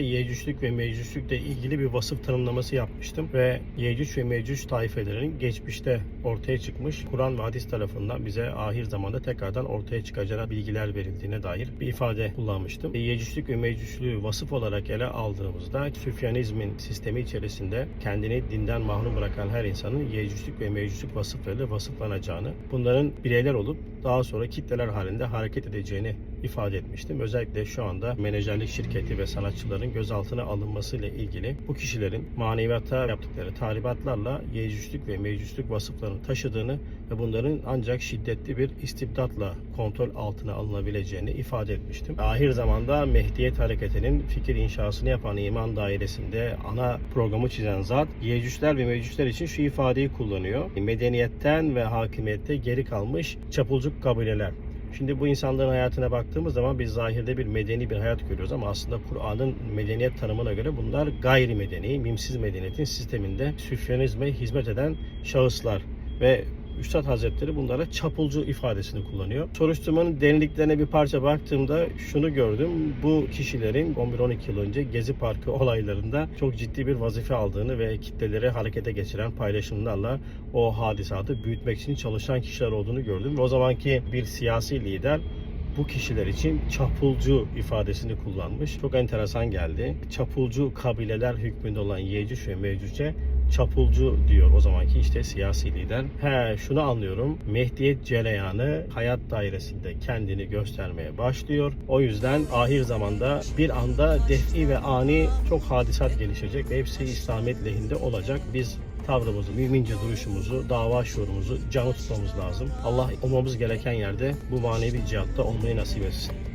Yecüclük ve Mecüclükle ilgili bir vasıf tanımlaması yapmıştım ve Yecüc ve Mecüc taifelerinin geçmişte ortaya çıkmış Kur'an ve hadis tarafından bize ahir zamanda tekrardan ortaya çıkacağı bilgiler verildiğine dair bir ifade kullanmıştım. Yecüclük ve Mecüclüğü vasıf olarak ele aldığımızda Süfyanizmin sistemi içerisinde kendini dinden mahrum bırakan her insanın Yecüclük ve Mecüclük vasıflarıyla vasıflanacağını, bunların bireyler olup daha sonra kitleler halinde hareket edeceğini ifade etmiştim. Özellikle şu anda menajerlik şirketi ve sanatçıların gözaltına alınmasıyla ilgili bu kişilerin maneviyata yaptıkları tahribatlarla Yecüclük ve Mecüclük vasıflarını taşıdığını ve bunların ancak şiddetli bir istibdatla kontrol altına alınabileceğini ifade etmiştim. Ahir zamanda Mehdiyet Hareketi'nin fikir inşasını yapan iman dairesinde ana programı çizen zat Yecücler ve Mecücler için şu ifadeyi kullanıyor. Medeniyetten ve hakimiyette geri kalmış çapulcuk kabileler. Şimdi bu insanların hayatına baktığımız zaman biz zahirde bir medeni bir hayat görüyoruz ama aslında Kur'an'ın medeniyet tanımına göre bunlar gayrimedeni, mimsiz medeniyetin sisteminde süfyanizme hizmet eden şahıslar ve Üstad Hazretleri bunlara çapulcu ifadesini kullanıyor. Soruşturmanın derinliklerine bir parça baktığımda şunu gördüm. Bu kişilerin 11-12 yıl önce Gezi Parkı olaylarında çok ciddi bir vazife aldığını ve kitleleri harekete geçiren paylaşımlarla o hadisatı büyütmek için çalışan kişiler olduğunu gördüm. O zamanki bir siyasi lider bu kişiler için çapulcu ifadesini kullanmış. Çok enteresan geldi. Çapulcu kabileler hükmünde olan Yecüc ve Mecüc'e çapulcu diyor o zamanki işte siyasi lider. He şunu anlıyorum. Mehdiyet cereyanı hayat dairesinde kendini göstermeye başlıyor. O yüzden ahir zamanda bir anda defi ve ani çok hadisat gelişecek ve hepsi İslamiyet lehinde olacak. Biz tavrımızı, mümince duruşumuzu, dava şuurumuzu canı tutmamız lazım. Allah olmamız gereken yerde bu manevi cihatta olmayı nasip etsin.